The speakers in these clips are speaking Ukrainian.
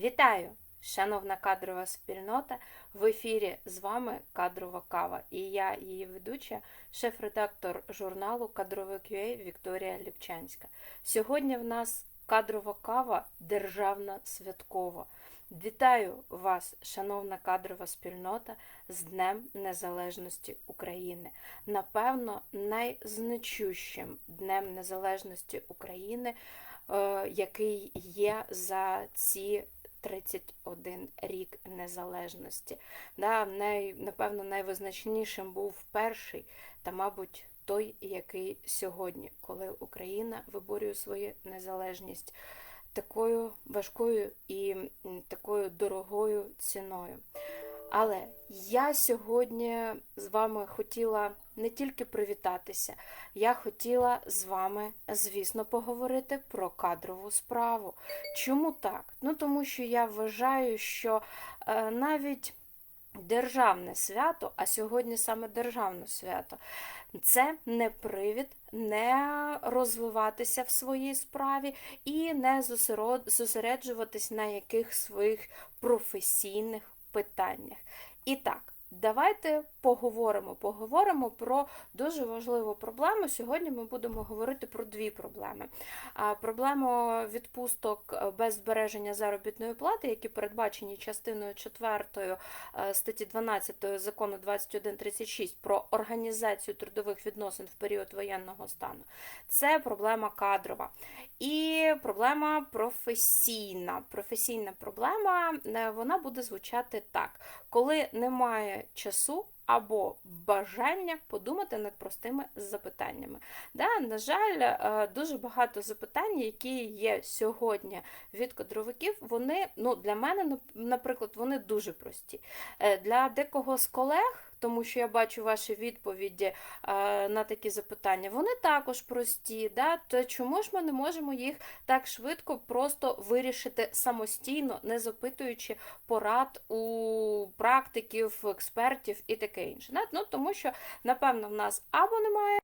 Вітаю, шановна кадрова спільнота! В ефірі з вами кадрова кава. І я, її ведуча, шеф-редактор журналу Кадровий QA Вікторія Ліпчанська. Сьогодні в нас кадрова кава державна святкова. Вітаю вас, шановна кадрова спільнота, з Днем Незалежності України. Напевно, найзначущим Днем Незалежності України, е, який є за ці 31 рік незалежності. Да, най, напевно, найвизначнішим був перший та, мабуть, той, який сьогодні, коли Україна виборює свою незалежність такою важкою і такою дорогою ціною. Але я сьогодні з вами хотіла не тільки привітатися, я хотіла з вами, звісно, поговорити про кадрову справу. Чому так? Ну тому що я вважаю, що е, навіть державне свято, а сьогодні саме державне свято, це не привід не розвиватися в своїй справі і не зосереджуватись на яких своїх професійних питаннях. І так, давайте поговоримо. Поговоримо про дуже важливу проблему. Сьогодні ми будемо говорити про дві проблеми. Проблему відпусток е, без збереження заробітної плати, які передбачені частиною 4 статті 12 закону 2136 про організацію трудових відносин в період воєнного стану. Це проблема кадрова. І проблема професійна. Професійна проблема е, вона буде звучати так: коли немає часу або бажання подумати над простими запитаннями. Да, на жаль, е, дуже багато запитань, які є сьогодні від кадровиків, вони ну, для мене, наприклад, вони дуже прості. Е, Для декого з колег. Тому що я бачу ваші відповіді е, на такі запитання. Вони також прості. Да? То чому ж ми не можемо їх так швидко просто вирішити самостійно, не запитуючи порад у практиків, експертів і таке інше. Ну, тому що, напевно, в нас або немає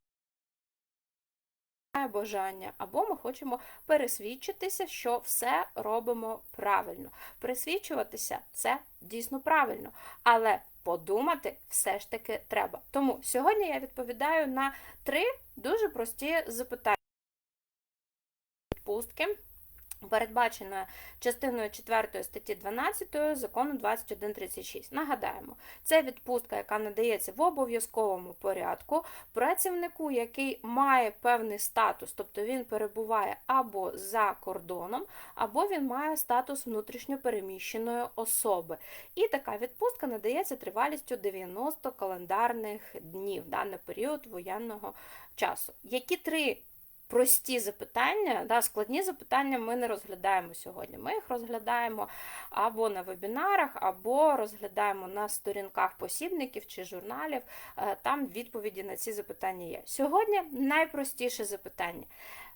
бажання, або ми хочемо пересвідчитися, що все робимо правильно. Пересвідчуватися це дійсно правильно, але подумати все ж таки треба. Тому сьогодні я відповідаю на три дуже прості запитання. Відпустки. Передбачена частиною 4 статті 12 закону 2136. Нагадаємо, це відпустка, яка надається в обов'язковому порядку працівнику, який має певний статус, тобто він перебуває або за кордоном, або він має статус внутрішньопереміщеної особи. І така відпустка надається тривалістю 90 календарних днів да, на період воєнного часу. Які три прості запитання, да, складні запитання ми не розглядаємо сьогодні. Ми їх розглядаємо або на вебінарах, або розглядаємо на сторінках посібників чи журналів. Е, Там відповіді на ці запитання є. Сьогодні найпростіше запитання.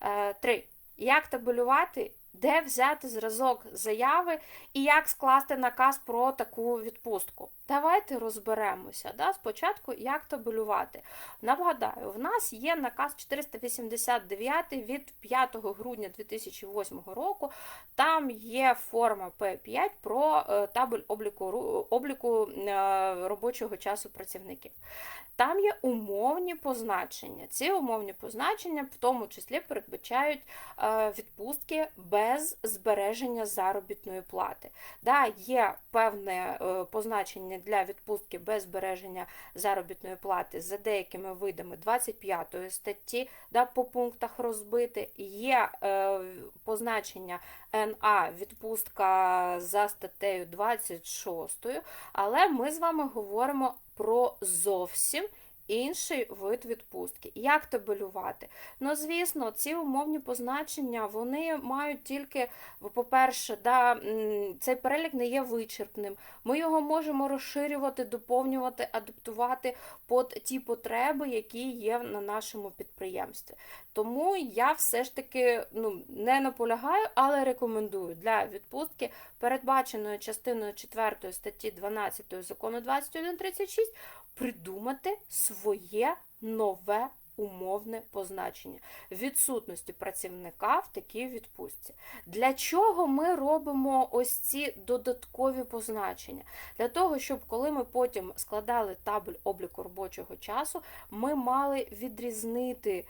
Е, Три. Як табелювати, де взяти зразок заяви і як скласти наказ про таку відпустку? Давайте розберемося. Да? Спочатку, як табелювати. Нагадаю, в нас є наказ 489 від 5 грудня 2008 року. Там є форма П5 про е, табель обліку, обліку е, робочого часу працівників. Там є умовні позначення. Ці умовні позначення в тому числі передбачають е, відпустки без збереження заробітної плати. Да, є певне е, позначення для відпустки без збереження заробітної плати за деякими видами 25 статті, да, по пунктах розбити. Є е, позначення НА відпустка за статтею 26, але ми з вами говоримо про зовсім інший вид відпустки. Як табелювати? Ну, звісно, ці умовні позначення вони мають тільки, по-перше, да, цей перелік не є вичерпним. Ми його можемо розширювати, доповнювати, адаптувати під ті потреби, які є на нашому підприємстві. Тому я все ж таки ну, не наполягаю, але рекомендую для відпустки, передбаченої частиною 4 статті 12 закону 2136, придумати своє нове умовне позначення відсутності працівника в такій відпустці. Для чого ми робимо ось ці додаткові позначення? Для того, щоб коли ми потім складали табель обліку робочого часу, ми мали відрізнити, е,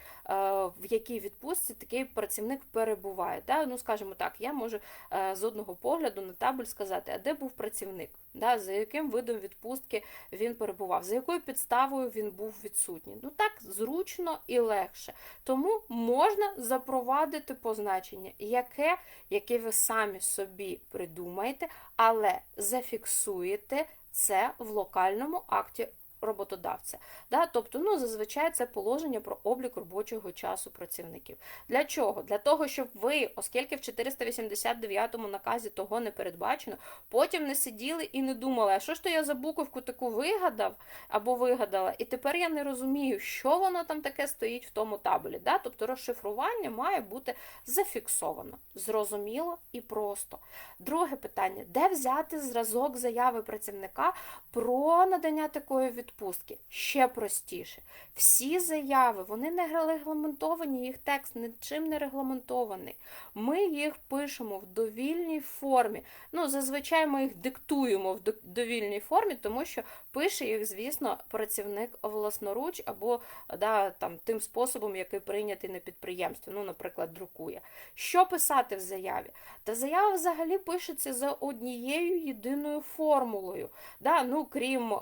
в якій відпустці такий працівник перебуває. Ну, скажімо так, я можу е, з одного погляду на табель сказати, а де був працівник, да? за яким видом відпустки він перебував, за якою підставою він був відсутній. Ну так зручно і легше. Тому можна запровадити позначення, яке, яке ви самі собі придумаєте, але зафіксуєте це в локальному акті роботодавця. Да? Тобто, ну, зазвичай це положення про облік робочого часу працівників. Для чого? Для того, щоб ви, оскільки в 489 наказі того не передбачено, потім не сиділи і не думали, а що ж то я за буковку таку вигадав або вигадала, і тепер я не розумію, що воно там таке стоїть в тому табелі. Да? Тобто розшифрування має бути зафіксовано, зрозуміло і просто. Друге питання: де взяти зразок заяви працівника про надання такої відпустки? Ще простіше. Всі заяви, вони не регламентовані, їх текст нічим не регламентований. Ми їх пишемо в довільній формі. Ну, зазвичай ми їх диктуємо в довільній формі, тому що пише їх, звісно, працівник власноруч або да, там, тим способом, який прийнятий на підприємстві, ну, наприклад, друкує. Що писати в заяві? Та заява взагалі пишеться за однією єдиною формулою, да, ну, крім е,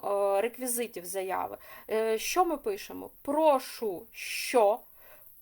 реквізитів заяви. Е, що ми пишемо? Прошу, що,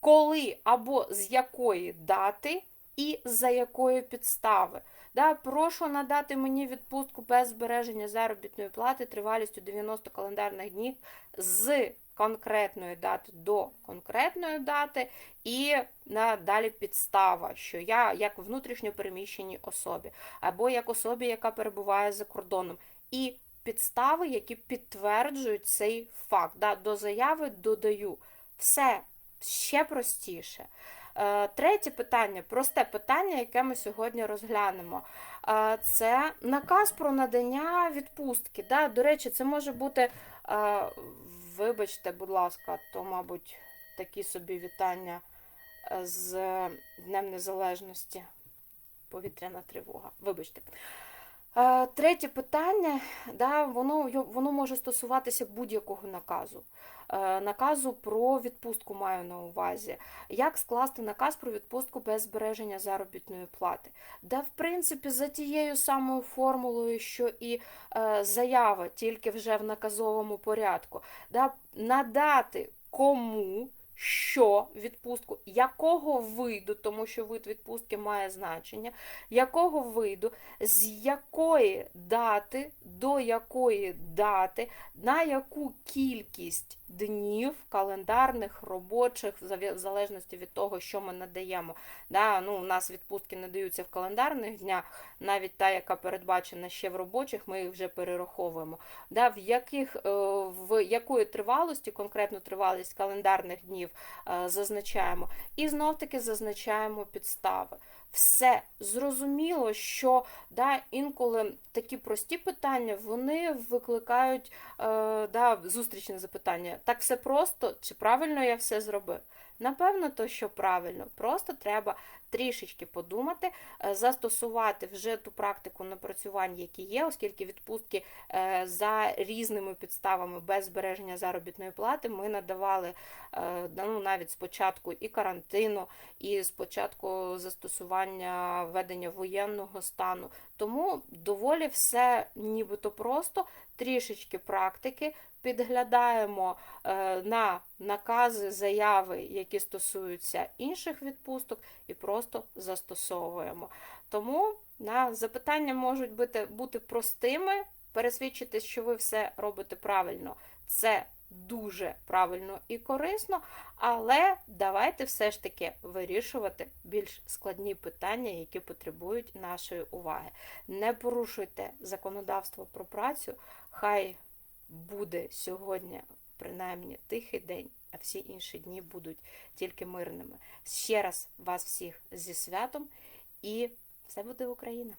коли або з якої дати і за якої підстави. Да, Прошу надати мені відпустку без збереження заробітної плати тривалістю 90 календарних днів з конкретної дати до конкретної дати, і надалі підстава, що я як внутрішньо переміщеній особі, або як особі, яка перебуває за кордоном. І підстави, які підтверджують цей факт. Да, До заяви додаю. Все ще простіше. Е, третє питання, просте питання, яке ми сьогодні розглянемо. Е, це наказ про надання відпустки. Да? До речі, це може бути, е, вибачте, будь ласка, то, мабуть, такі собі вітання з Днем Незалежності. Повітряна тривога. Вибачте. Третє питання, да, воно воно може стосуватися будь-якого наказу. Наказу про відпустку маю на увазі. Як скласти наказ про відпустку без збереження заробітної плати? Да, в принципі, за тією самою формулою, що і е, заява, тільки вже в наказовому порядку, да, надати кому що відпустку, якого виду, тому що вид відпустки має значення, якого виду, з якої дати, до якої дати, на яку кількість днів календарних, робочих, в залежності від того, що ми надаємо. Да, ну, У нас відпустки надаються в календарних днях, навіть та, яка передбачена ще в робочих, ми їх вже перераховуємо. Да, В яких, е, в якої тривалості, конкретно тривалість календарних днів е, зазначаємо, і знов-таки зазначаємо підстави все зрозуміло, що да, інколи такі прості питання вони викликають е, да, зустрічне запитання. Так все просто, чи правильно я все зробив? Напевно, то що правильно, просто треба трішечки подумати, е, застосувати вже ту практику напрацювань, які є, оскільки відпустки е, за різними підставами без збереження заробітної плати ми надавали е, ну, навіть спочатку і карантину, і спочатку застосування ведення воєнного стану. Тому доволі все нібито просто, трішечки практики. Підглядаємо на накази, заяви, які стосуються інших відпусток, і просто застосовуємо. Тому на запитання можуть бути, бути простими, пересвідчитись, що ви все робите правильно. Це дуже правильно і корисно, але давайте все ж таки вирішувати більш складні питання, які потребують нашої уваги. Не порушуйте законодавство про працю, хай буде сьогодні принаймні тихий день, а всі інші дні будуть тільки мирними. Ще раз вас всіх зі святом і все буде Україна!